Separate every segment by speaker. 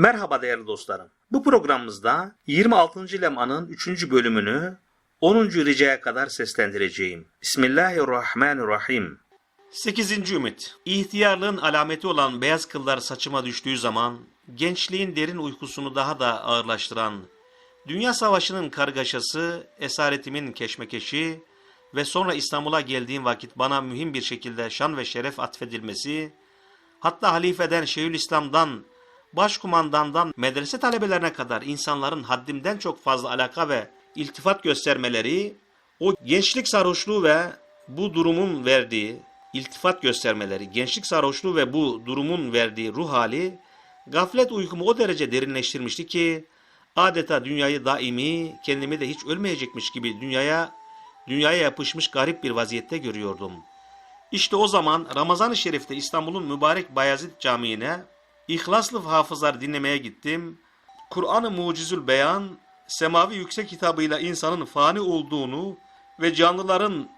Speaker 1: Merhaba değerli dostlarım. Bu programımızda 26. lemanın 3. bölümünü 10. ricaya kadar seslendireceğim. Bismillahirrahmanirrahim. 8. Ümit İhtiyarlığın alameti olan beyaz kıllar saçıma düştüğü zaman gençliğin derin uykusunu daha da ağırlaştıran Dünya Savaşı'nın kargaşası, esaretimin keşmekeşi ve sonra İstanbul'a geldiğim vakit bana mühim bir şekilde şan ve şeref atfedilmesi, hatta halifeden Şeyhülislam'dan, başkumandandan medrese talebelerine kadar insanların haddimden çok fazla alaka ve iltifat göstermeleri, o gençlik sarhoşluğu ve bu durumun verdiği iltifat göstermeleri, gençlik sarhoşluğu ve bu durumun verdiği ruh hali, gaflet uykumu o derece derinleştirmişti ki, adeta dünyayı daimi, kendimi de hiç ölmeyecekmiş gibi dünyaya dünyaya yapışmış garip bir vaziyette görüyordum. İşte o zaman Ramazan-ı Şerif'te İstanbul'un mübarek Bayezid Camii'ne İhlaslı hafızlar dinlemeye gittim. Kur'an-ı Mucizül Beyan, semavi yüksek kitabıyla insanın fani olduğunu ve canlıların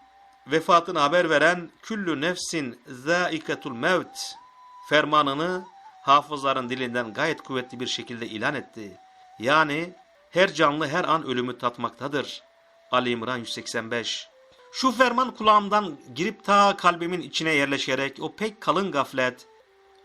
Speaker 1: vefatını haber veren küllü nefsin zâiketul mevt fermanını hafızların dilinden gayet kuvvetli bir şekilde ilan etti. Yani her canlı her an ölümü tatmaktadır. Ali İmran 185 Şu ferman kulağımdan girip ta kalbimin içine yerleşerek o pek kalın gaflet,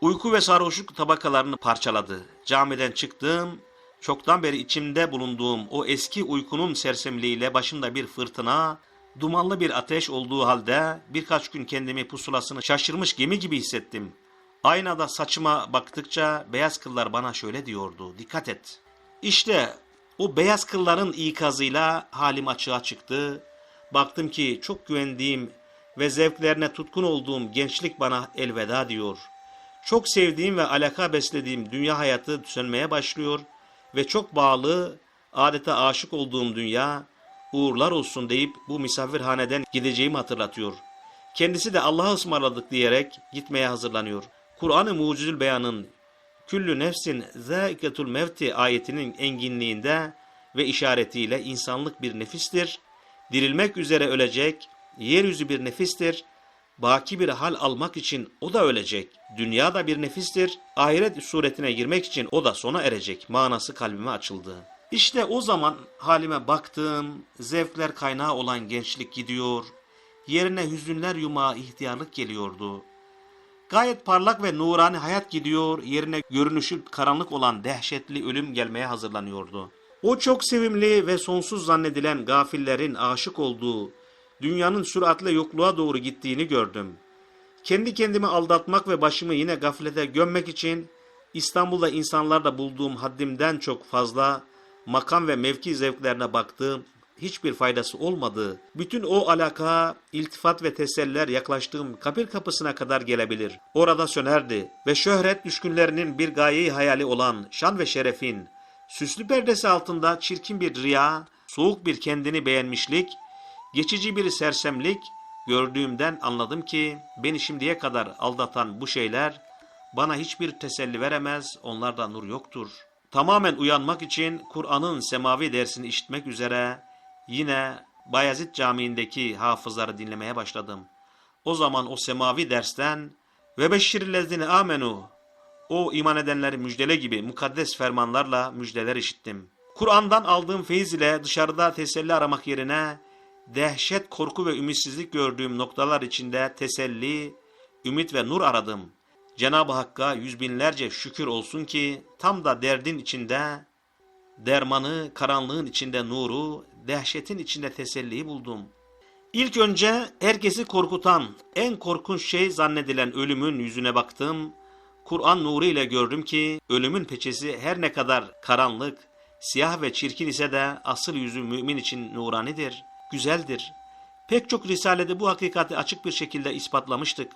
Speaker 1: uyku ve sarhoşluk tabakalarını parçaladı. Camiden çıktım, çoktan beri içimde bulunduğum o eski uykunun sersemliğiyle başımda bir fırtına, dumanlı bir ateş olduğu halde birkaç gün kendimi pusulasını şaşırmış gemi gibi hissettim. Aynada saçıma baktıkça beyaz kıllar bana şöyle diyordu, dikkat et. İşte o beyaz kılların ikazıyla halim açığa çıktı. Baktım ki çok güvendiğim ve zevklerine tutkun olduğum gençlik bana elveda diyor. Çok sevdiğim ve alaka beslediğim dünya hayatı sönmeye başlıyor ve çok bağlı, adeta aşık olduğum dünya uğurlar olsun deyip bu misafirhaneden gideceğimi hatırlatıyor. Kendisi de Allah'a ısmarladık diyerek gitmeye hazırlanıyor. Kur'an-ı Mucizül Beyan'ın Küllü nefsin zâiketul mevti ayetinin enginliğinde ve işaretiyle insanlık bir nefistir. Dirilmek üzere ölecek, yeryüzü bir nefistir. Baki bir hal almak için o da ölecek. Dünya da bir nefistir. Ahiret suretine girmek için o da sona erecek. Manası kalbime açıldı. İşte o zaman halime baktım. Zevkler kaynağı olan gençlik gidiyor. Yerine hüzünler yumağı ihtiyarlık geliyordu. Gayet parlak ve nurani hayat gidiyor, yerine görünüşü karanlık olan dehşetli ölüm gelmeye hazırlanıyordu. O çok sevimli ve sonsuz zannedilen gafillerin aşık olduğu, dünyanın süratle yokluğa doğru gittiğini gördüm. Kendi kendimi aldatmak ve başımı yine gaflete gömmek için İstanbul'da insanlarda bulduğum haddimden çok fazla makam ve mevki zevklerine baktım hiçbir faydası olmadığı, bütün o alaka, iltifat ve teseller yaklaştığım kabir kapısına kadar gelebilir. Orada sönerdi ve şöhret düşkünlerinin bir gayeyi hayali olan şan ve şerefin, süslü perdesi altında çirkin bir riya, soğuk bir kendini beğenmişlik, geçici bir sersemlik gördüğümden anladım ki beni şimdiye kadar aldatan bu şeyler bana hiçbir teselli veremez, onlarda nur yoktur. Tamamen uyanmak için Kur'an'ın semavi dersini işitmek üzere Yine Bayezid Camii'ndeki hafızları dinlemeye başladım. O zaman o semavi dersten ve beşşirillezine amenu o iman edenleri müjdele gibi mukaddes fermanlarla müjdeler işittim. Kur'an'dan aldığım feyiz ile dışarıda teselli aramak yerine dehşet, korku ve ümitsizlik gördüğüm noktalar içinde teselli, ümit ve nur aradım. Cenab-ı Hakk'a yüz binlerce şükür olsun ki tam da derdin içinde dermanı, karanlığın içinde nuru, dehşetin içinde teselliyi buldum. İlk önce herkesi korkutan, en korkunç şey zannedilen ölümün yüzüne baktım. Kur'an nuru ile gördüm ki ölümün peçesi her ne kadar karanlık, siyah ve çirkin ise de asıl yüzü mümin için nuranidir, güzeldir. Pek çok risalede bu hakikati açık bir şekilde ispatlamıştık.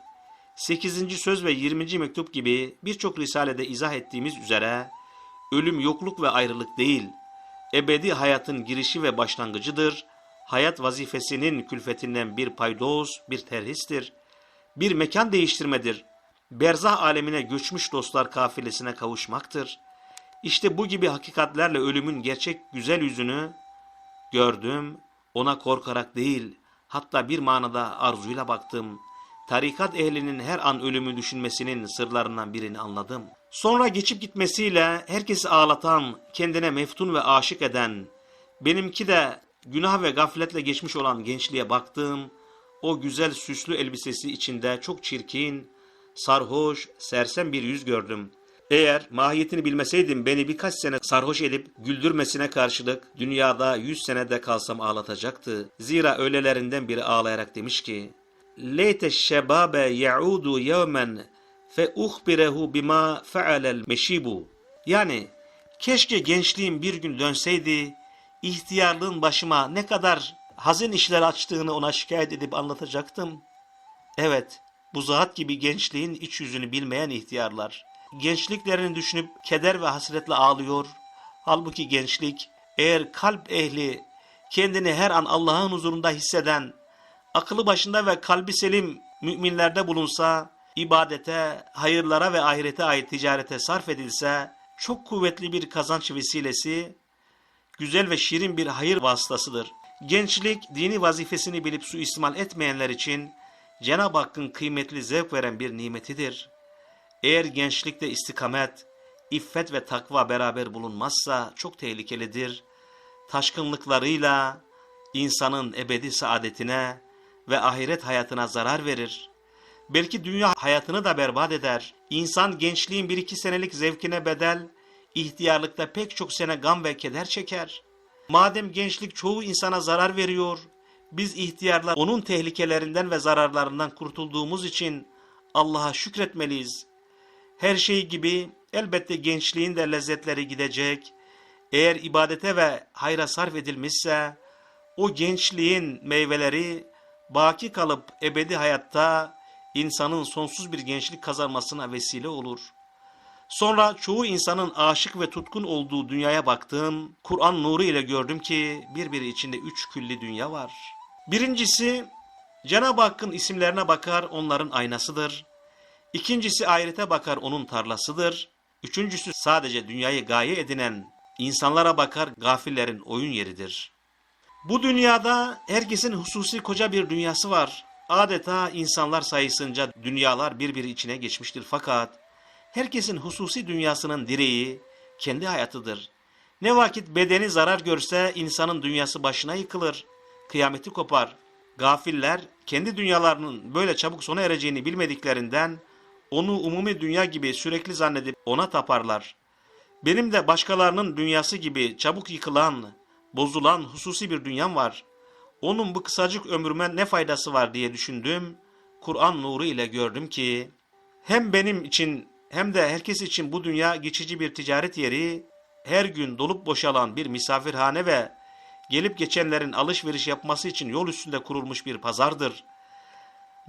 Speaker 1: 8. söz ve 20. mektup gibi birçok risalede izah ettiğimiz üzere ölüm yokluk ve ayrılık değil, ebedi hayatın girişi ve başlangıcıdır. Hayat vazifesinin külfetinden bir paydoz, bir terhistir. Bir mekan değiştirmedir. Berzah alemine göçmüş dostlar kafilesine kavuşmaktır. İşte bu gibi hakikatlerle ölümün gerçek güzel yüzünü gördüm. Ona korkarak değil, hatta bir manada arzuyla baktım. Tarikat ehlinin her an ölümü düşünmesinin sırlarından birini anladım. Sonra geçip gitmesiyle herkesi ağlatan, kendine meftun ve aşık eden, benimki de günah ve gafletle geçmiş olan gençliğe baktım. O güzel süslü elbisesi içinde çok çirkin, sarhoş, sersem bir yüz gördüm. Eğer mahiyetini bilmeseydim beni birkaç sene sarhoş edip güldürmesine karşılık dünyada yüz senede kalsam ağlatacaktı. Zira öylelerinden biri ağlayarak demiş ki, Leyte şebabe ya'udu yevmen fe uhbirehu bima fe'alel meşibu. Yani keşke gençliğim bir gün dönseydi, ihtiyarlığın başıma ne kadar hazin işler açtığını ona şikayet edip anlatacaktım. Evet, bu zat gibi gençliğin iç yüzünü bilmeyen ihtiyarlar, gençliklerini düşünüp keder ve hasretle ağlıyor. Halbuki gençlik, eğer kalp ehli, kendini her an Allah'ın huzurunda hisseden, akıllı başında ve kalbi selim müminlerde bulunsa, ibadete, hayırlara ve ahirete ait ticarete sarf edilse, çok kuvvetli bir kazanç vesilesi, güzel ve şirin bir hayır vasıtasıdır. Gençlik, dini vazifesini bilip suistimal etmeyenler için Cenab-ı Hakk'ın kıymetli zevk veren bir nimetidir. Eğer gençlikte istikamet, iffet ve takva beraber bulunmazsa çok tehlikelidir. Taşkınlıklarıyla insanın ebedi saadetine ve ahiret hayatına zarar verir. Belki dünya hayatını da berbat eder. İnsan gençliğin bir iki senelik zevkine bedel, ihtiyarlıkta pek çok sene gam ve keder çeker. Madem gençlik çoğu insana zarar veriyor, biz ihtiyarlar onun tehlikelerinden ve zararlarından kurtulduğumuz için Allah'a şükretmeliyiz. Her şey gibi elbette gençliğin de lezzetleri gidecek. Eğer ibadete ve hayra sarf edilmişse o gençliğin meyveleri baki kalıp ebedi hayatta insanın sonsuz bir gençlik kazanmasına vesile olur. Sonra çoğu insanın aşık ve tutkun olduğu dünyaya baktım. Kur'an nuru ile gördüm ki birbiri içinde üç külli dünya var. Birincisi Cenab-ı Hakk'ın isimlerine bakar onların aynasıdır. İkincisi ahirete bakar onun tarlasıdır. Üçüncüsü sadece dünyayı gaye edinen insanlara bakar gafillerin oyun yeridir. Bu dünyada herkesin hususi koca bir dünyası var. Adeta insanlar sayısınca dünyalar birbiri içine geçmiştir fakat herkesin hususi dünyasının direği kendi hayatıdır. Ne vakit bedeni zarar görse insanın dünyası başına yıkılır, kıyameti kopar. Gafiller kendi dünyalarının böyle çabuk sona ereceğini bilmediklerinden onu umumi dünya gibi sürekli zannedip ona taparlar. Benim de başkalarının dünyası gibi çabuk yıkılan, bozulan hususi bir dünyam var. Onun bu kısacık ömrüme ne faydası var diye düşündüm. Kur'an nuru ile gördüm ki hem benim için hem de herkes için bu dünya geçici bir ticaret yeri, her gün dolup boşalan bir misafirhane ve gelip geçenlerin alışveriş yapması için yol üstünde kurulmuş bir pazardır.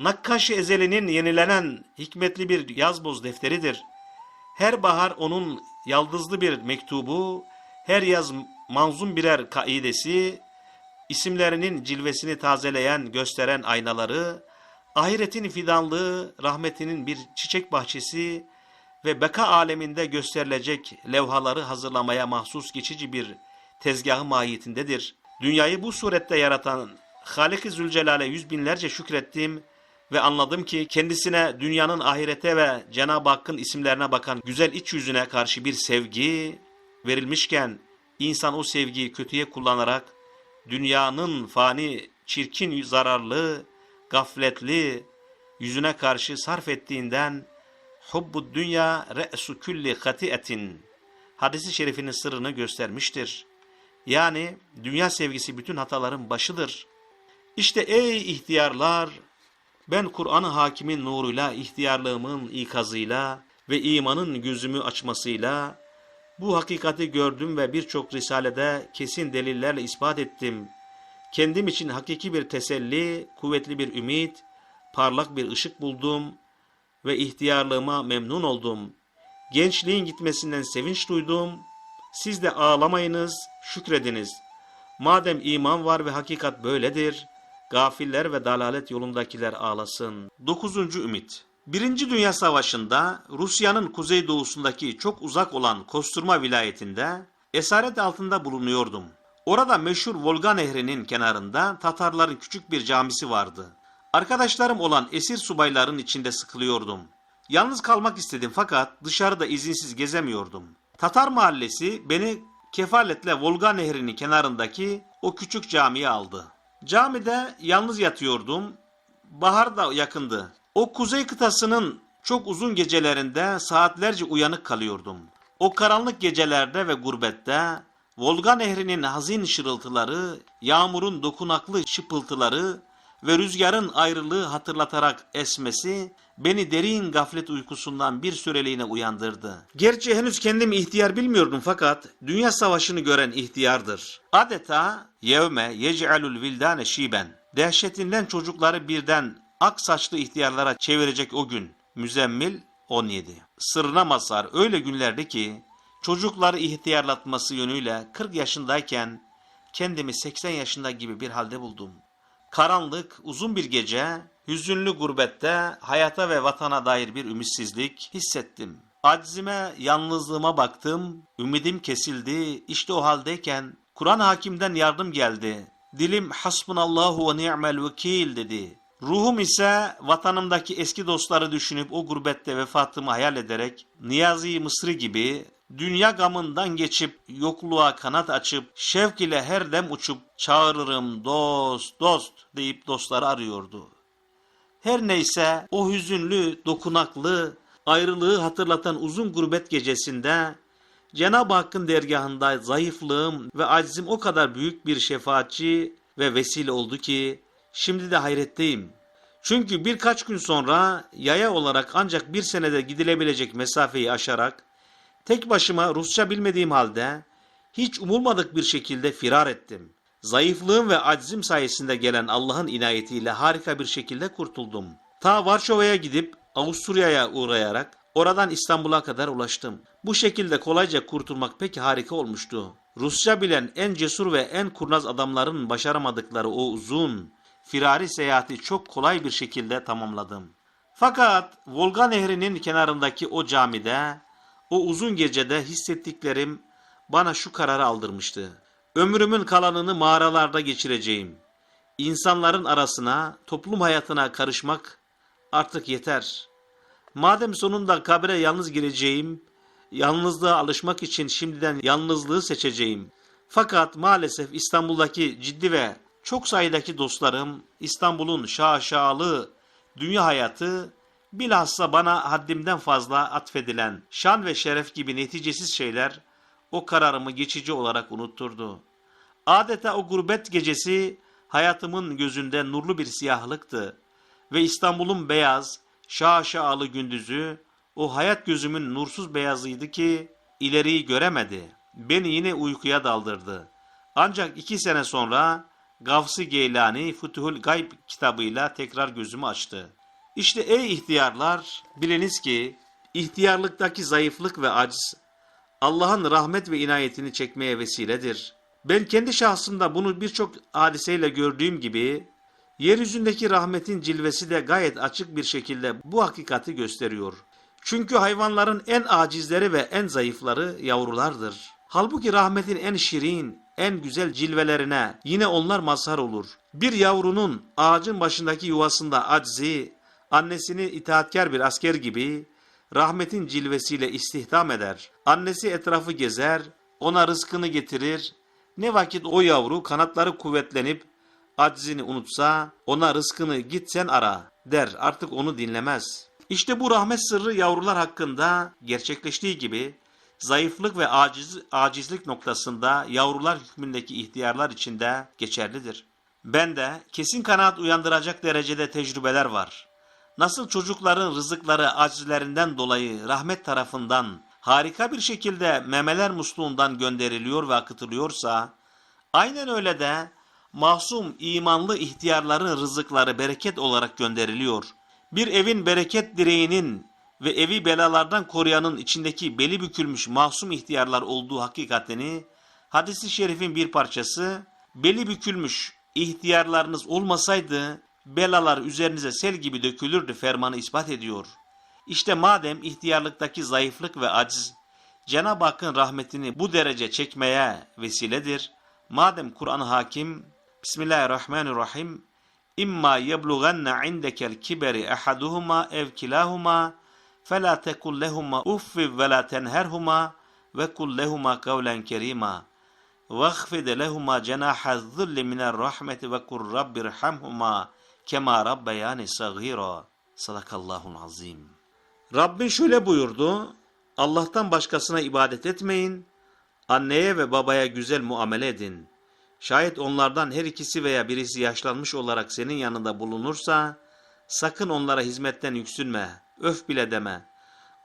Speaker 1: Nakkaş-ı Ezeli'nin yenilenen hikmetli bir yazboz defteridir. Her bahar onun yaldızlı bir mektubu, her yaz manzum birer kaidesi, isimlerinin cilvesini tazeleyen, gösteren aynaları, ahiretin fidanlığı, rahmetinin bir çiçek bahçesi ve beka aleminde gösterilecek levhaları hazırlamaya mahsus geçici bir tezgahı mahiyetindedir. Dünyayı bu surette yaratan Halik-i Zülcelal'e yüz binlerce şükrettim ve anladım ki kendisine dünyanın ahirete ve Cenab-ı Hakk'ın isimlerine bakan güzel iç yüzüne karşı bir sevgi verilmişken insan o sevgiyi kötüye kullanarak dünyanın fani, çirkin, zararlı, gafletli yüzüne karşı sarf ettiğinden hubbu dünya re'su külli hatiyetin hadisi şerifinin sırrını göstermiştir. Yani dünya sevgisi bütün hataların başıdır. İşte ey ihtiyarlar, ben Kur'an-ı Hakim'in nuruyla, ihtiyarlığımın ikazıyla ve imanın gözümü açmasıyla bu hakikati gördüm ve birçok risalede kesin delillerle ispat ettim. Kendim için hakiki bir teselli, kuvvetli bir ümit, parlak bir ışık buldum ve ihtiyarlığıma memnun oldum. Gençliğin gitmesinden sevinç duydum. Siz de ağlamayınız, şükrediniz. Madem iman var ve hakikat böyledir, gafiller ve dalalet yolundakiler ağlasın. 9. Ümit Birinci Dünya Savaşı'nda Rusya'nın kuzeydoğusundaki çok uzak olan Kosturma vilayetinde esaret altında bulunuyordum. Orada meşhur Volga Nehri'nin kenarında Tatarların küçük bir camisi vardı. Arkadaşlarım olan esir subayların içinde sıkılıyordum. Yalnız kalmak istedim fakat dışarıda izinsiz gezemiyordum. Tatar mahallesi beni kefaletle Volga Nehri'nin kenarındaki o küçük camiye aldı. Camide yalnız yatıyordum. Bahar da yakındı. O kuzey kıtasının çok uzun gecelerinde saatlerce uyanık kalıyordum. O karanlık gecelerde ve gurbette Volga Nehri'nin hazin şırıltıları, yağmurun dokunaklı şıpıltıları ve rüzgarın ayrılığı hatırlatarak esmesi beni derin gaflet uykusundan bir süreliğine uyandırdı. Gerçi henüz kendimi ihtiyar bilmiyordum fakat dünya savaşını gören ihtiyardır. Adeta yevme yec'alul vildane şiben. Dehşetinden çocukları birden ak saçlı ihtiyarlara çevirecek o gün. Müzemmil 17. Sırrına mazhar öyle günlerdi ki çocukları ihtiyarlatması yönüyle 40 yaşındayken kendimi 80 yaşında gibi bir halde buldum. Karanlık, uzun bir gece, hüzünlü gurbette hayata ve vatana dair bir ümitsizlik hissettim. Aczime, yalnızlığıma baktım, ümidim kesildi. İşte o haldeyken Kur'an hakimden yardım geldi. Dilim hasbunallahu ve ni'mel vekil dedi. Ruhum ise vatanımdaki eski dostları düşünüp o gurbette vefatımı hayal ederek Niyazi Mısri gibi dünya gamından geçip yokluğa kanat açıp şevk ile her dem uçup çağırırım dost dost deyip dostları arıyordu. Her neyse o hüzünlü, dokunaklı, ayrılığı hatırlatan uzun gurbet gecesinde Cenab-ı Hakk'ın dergahında zayıflığım ve aczim o kadar büyük bir şefaatçi ve vesile oldu ki şimdi de hayretteyim. Çünkü birkaç gün sonra yaya olarak ancak bir senede gidilebilecek mesafeyi aşarak tek başıma Rusça bilmediğim halde hiç umulmadık bir şekilde firar ettim. Zayıflığım ve aczim sayesinde gelen Allah'ın inayetiyle harika bir şekilde kurtuldum. Ta Varşova'ya gidip Avusturya'ya uğrayarak oradan İstanbul'a kadar ulaştım. Bu şekilde kolayca kurtulmak pek harika olmuştu. Rusça bilen en cesur ve en kurnaz adamların başaramadıkları o uzun, firari seyahati çok kolay bir şekilde tamamladım. Fakat Volga Nehri'nin kenarındaki o camide, o uzun gecede hissettiklerim bana şu kararı aldırmıştı. Ömrümün kalanını mağaralarda geçireceğim. İnsanların arasına, toplum hayatına karışmak artık yeter. Madem sonunda kabre yalnız gireceğim, yalnızlığa alışmak için şimdiden yalnızlığı seçeceğim. Fakat maalesef İstanbul'daki ciddi ve çok sayıdaki dostlarım İstanbul'un şaşalı dünya hayatı bilhassa bana haddimden fazla atfedilen şan ve şeref gibi neticesiz şeyler o kararımı geçici olarak unutturdu. Adeta o gurbet gecesi hayatımın gözünde nurlu bir siyahlıktı ve İstanbul'un beyaz, şaşalı gündüzü o hayat gözümün nursuz beyazıydı ki ileriyi göremedi. Beni yine uykuya daldırdı. Ancak iki sene sonra Gavs-ı Geylani Futuhul Gayb kitabıyla tekrar gözümü açtı. İşte ey ihtiyarlar biliniz ki ihtiyarlıktaki zayıflık ve aciz Allah'ın rahmet ve inayetini çekmeye vesiledir. Ben kendi şahsımda bunu birçok hadiseyle gördüğüm gibi yeryüzündeki rahmetin cilvesi de gayet açık bir şekilde bu hakikati gösteriyor. Çünkü hayvanların en acizleri ve en zayıfları yavrulardır. Halbuki rahmetin en şirin, en güzel cilvelerine yine onlar mazhar olur. Bir yavrunun ağacın başındaki yuvasında aczi, annesini itaatkar bir asker gibi rahmetin cilvesiyle istihdam eder. Annesi etrafı gezer, ona rızkını getirir. Ne vakit o yavru kanatları kuvvetlenip aczini unutsa ona rızkını git sen ara der artık onu dinlemez. İşte bu rahmet sırrı yavrular hakkında gerçekleştiği gibi zayıflık ve aciz, acizlik noktasında yavrular hükmündeki ihtiyarlar için de geçerlidir. Ben de kesin kanaat uyandıracak derecede tecrübeler var. Nasıl çocukların rızıkları acizlerinden dolayı rahmet tarafından harika bir şekilde memeler musluğundan gönderiliyor ve akıtılıyorsa, aynen öyle de masum imanlı ihtiyarların rızıkları bereket olarak gönderiliyor. Bir evin bereket direğinin ve evi belalardan koruyanın içindeki beli bükülmüş masum ihtiyarlar olduğu hakikatini hadisi şerifin bir parçası beli bükülmüş ihtiyarlarınız olmasaydı belalar üzerinize sel gibi dökülürdü fermanı ispat ediyor. İşte madem ihtiyarlıktaki zayıflık ve aciz Cenab-ı Hakk'ın rahmetini bu derece çekmeye vesiledir. Madem Kur'an hakim Bismillahirrahmanirrahim İmma yeblugenne indekel kiberi ehaduhuma ev kilahuma فَلَا تَكُلْ لَهُمَا اُفِّ وَلَا تَنْهَرْهُمَا وَكُلْ لَهُمَا قَوْلًا كَرِيمًا وَاخْفِضْ لَهُمَا جَنَاحَ الذُّلِّ مِنَ الرَّحْمَةِ وَقُلْ رَبِّ ارْحَمْهُمَا Kema rabbeyani sagira. Sadakallahul azim. Rabbin şöyle buyurdu. Allah'tan başkasına ibadet etmeyin. Anneye ve babaya güzel muamele edin. Şayet onlardan her ikisi veya birisi yaşlanmış olarak senin yanında bulunursa, sakın onlara hizmetten yüksünme, öf bile deme.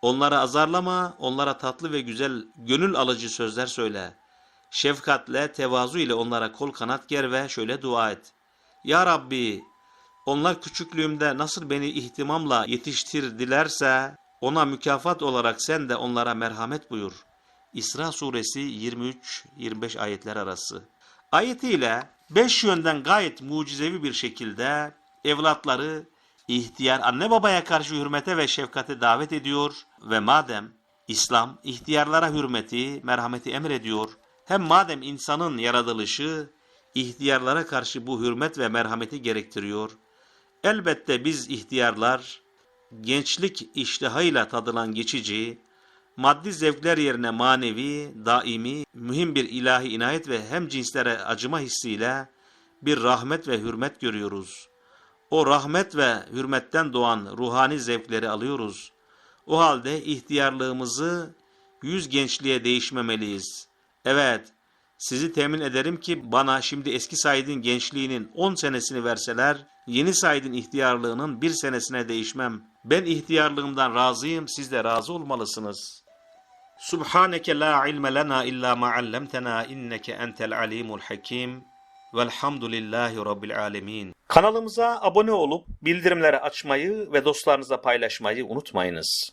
Speaker 1: Onları azarlama, onlara tatlı ve güzel, gönül alıcı sözler söyle. Şefkatle, tevazu ile onlara kol kanat ger ve şöyle dua et. Ya Rabbi, onlar küçüklüğümde nasıl beni ihtimamla yetiştirdilerse, ona mükafat olarak sen de onlara merhamet buyur. İsra suresi 23-25 ayetler arası. Ayetiyle beş yönden gayet mucizevi bir şekilde evlatları ihtiyar anne babaya karşı hürmete ve şefkate davet ediyor ve madem İslam ihtiyarlara hürmeti, merhameti emrediyor, hem madem insanın yaratılışı ihtiyarlara karşı bu hürmet ve merhameti gerektiriyor, elbette biz ihtiyarlar gençlik iştihayla tadılan geçici, maddi zevkler yerine manevi, daimi, mühim bir ilahi inayet ve hem cinslere acıma hissiyle bir rahmet ve hürmet görüyoruz. O rahmet ve hürmetten doğan ruhani zevkleri alıyoruz. O halde ihtiyarlığımızı yüz gençliğe değişmemeliyiz. Evet, sizi temin ederim ki bana şimdi eski Said'in gençliğinin 10 senesini verseler, yeni Said'in ihtiyarlığının bir senesine değişmem. Ben ihtiyarlığımdan razıyım, siz de razı olmalısınız. Subhaneke la ilme lena illa ma allamtena inneke entel alimul hakim. Velhamdülillahi Rabbil alemin. Kanalımıza abone olup bildirimleri açmayı ve dostlarınızla paylaşmayı unutmayınız.